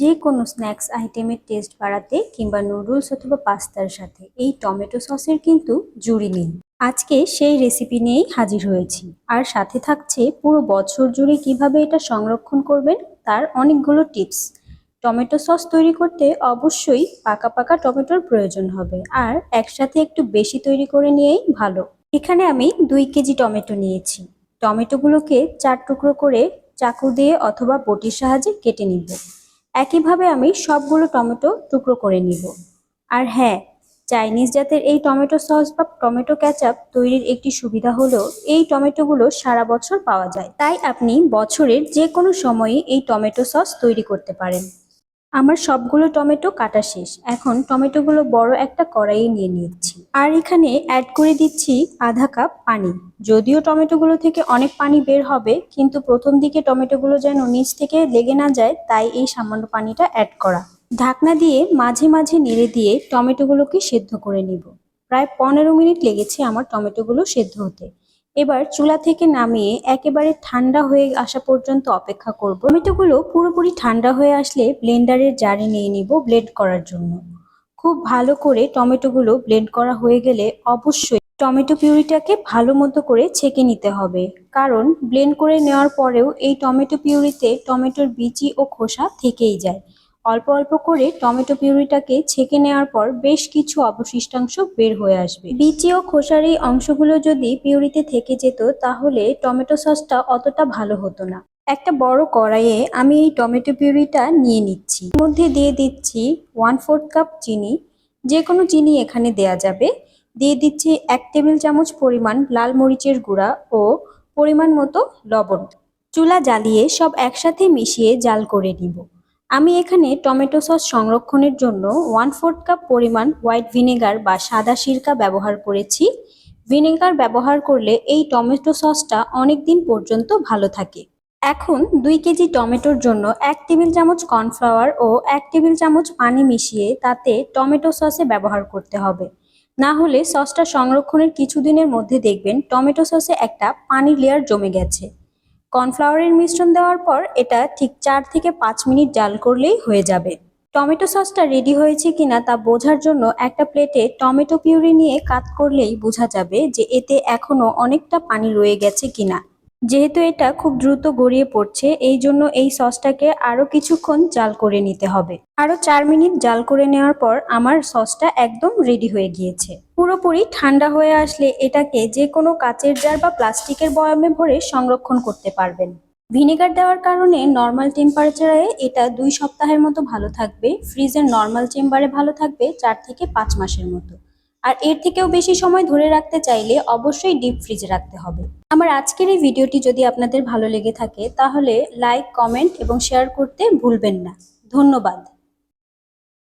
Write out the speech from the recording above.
যে কোনো স্ন্যাক্স, আইটেমের টেস্ট বাড়াতে কিংবা নুডলস অথবা পাস্তার সাথে এই টমেটো সসের কিন্তু জুড়ি নেই আজকে সেই রেসিপি নিয়েই হাজির হয়েছি। আর সাথে থাকছে পুরো বছর জুড়ে কীভাবে এটা সংরক্ষণ করবেন তার অনেকগুলো টিপস। টমেটো সস তৈরি করতে অবশ্যই পাকা পাকা টমেটোর প্রয়োজন হবে। আর একসাথে একটু বেশি তৈরি করে নিয়েই ভালো। এখানে আমি দুই কেজি টমেটো নিয়েছি। টমেটোগুলোকে চার টুকরো করে চাকু দিয়ে অথবা বটির সাহায্যে কেটে নিব। একইভাবে আমি সবগুলো টমেটো টুকরো করে নিব। আর হ্যাঁ চাইনিজ জাতের এই টমেটো সস বা টমেটো ক্যাচআপ তৈরির একটি সুবিধা হলো এই টমেটোগুলো সারা বছর পাওয়া যায়। তাই আপনি বছরের যে কোনো সময়ে এই টমেটো সস তৈরি করতে পারেন। আমার সবগুলো টমেটো কাটা শেষ। এখন টমেটোগুলো বড় একটা কড়াইয়ে নিয়ে নিচ্ছি। আর এখানে অ্যাড করে দিচ্ছি আধা কাপ পানি। যদিও টমেটোগুলো থেকে অনেক পানি বের হবে, কিন্তু প্রথম দিকে টমেটোগুলো যেন নিচ থেকে লেগে না যায়, তাই এই সামান্য পানিটা অ্যাড করা। ঢাকনা দিয়ে মাঝে মাঝে নেড়ে দিয়ে টমেটোগুলোকে সেদ্ধ করে নিব। প্রায় পনেরো মিনিট লেগেছে আমার টমেটোগুলো সেদ্ধ হতে। এবার চুলা থেকে নামিয়ে একেবারে ঠান্ডা হয়ে আসা পর্যন্ত অপেক্ষা করব। টমেটোগুলো পুরোপুরি ঠান্ডা হয়ে আসলে ব্লেন্ডারের জারে নিয়ে নিব ব্লেন্ড করার জন্য। খুব ভালো করে টমেটোগুলো ব্লেন্ড করা হয়ে গেলে অবশ্যই টমেটো পিউরিটাকে ভালো মতো করে ছেঁকে নিতে হবে। কারণ ব্লেন্ড করে নেওয়ার পরেও এই টমেটো পিউরিতে টমেটোর বিচি ও খোসা থেকেই যায়। অল্প অল্প করে টমেটো পিউরিটাকে ছেঁকে নেওয়ার পর বেশ কিছু অবশিষ্টাংশ বের হয়ে আসবে। বিচি ও খোসার এই অংশগুলো যদি পিউরিতে থেকে যেত, তাহলে টমেটো সসটা অতটা ভালো হতো না। একটা বড় কড়াইয়ে আমি এই টমেটো পিউরিটা নিয়ে নিচ্ছি। মধ্যে দিয়ে দিচ্ছি ওয়ান ফোর্থ কাপ চিনি। যে কোনো চিনি এখানে দেয়া যাবে। দিয়ে দিচ্ছি এক টেবিল চামচ পরিমাণ লাল মরিচের গুঁড়া ও পরিমাণ মতো লবণ। চুলা জ্বালিয়ে সব একসাথে মিশিয়ে জাল করে নিব। আমি এখানে টমেটো সস সংরক্ষণের জন্য ওয়ান ফোর্থ কাপ পরিমাণ হোয়াইট ভিনেগার বা সাদা সিরকা ব্যবহার করেছি। ভিনেগার ব্যবহার করলে এই টমেটো সসটা অনেক দিন পর্যন্ত ভালো থাকে। এখন দুই কেজি টমেটোর জন্য এক টেবিল চামচ কর্নফ্লাওয়ার ও এক টেবিল চামচ পানি মিশিয়ে তাতে টমেটো সসে ব্যবহার করতে হবে। না হলে সসটা সংরক্ষণের কিছুদিনের মধ্যে দেখবেন টমেটো সসে একটা পানি লেয়ার জমে গেছে। কর্নফ্লাওয়ারের মিশ্রণ দেওয়ার পর এটা ঠিক চার থেকে পাঁচ মিনিট জাল করলেই হয়ে যাবে। টমেটো সসটা রেডি হয়েছে কিনা তা বোঝার জন্য একটা প্লেটে টমেটো পিউরি নিয়ে কাত করলেই বোঝা যাবে যে এতে এখনও অনেকটা পানি রয়ে গেছে কিনা। যেহেতু এটা খুব দ্রুত গড়িয়ে পড়ছে, এই জন্য এই সসটাকে আরও কিছুক্ষণ জাল করে নিতে হবে। আরও চার মিনিট জাল করে নেওয়ার পর আমার সসটা একদম রেডি হয়ে গিয়েছে। পুরোপুরি ঠান্ডা হয়ে আসলে এটাকে যে কোনো কাচের জার বা প্লাস্টিকের বয়ামে ভরে সংরক্ষণ করতে পারবেন। ভিনেগার দেওয়ার কারণে নর্মাল টেম্পারেচারে এটা দুই সপ্তাহের মতো ভালো থাকবে, ফ্রিজের নর্মাল চেম্বারে ভালো থাকবে চার থেকে পাঁচ মাসের মতো। আর এর থেকেও বেশি সময় ধরে রাখতে চাইলে অবশ্যই ডিপ ফ্রিজে রাখতে হবে। আমার আজকের এই ভিডিওটি যদি আপনাদের ভালো লেগে থাকে, তাহলে লাইক, কমেন্ট এবং শেয়ার করতে ভুলবেন না। ধন্যবাদ।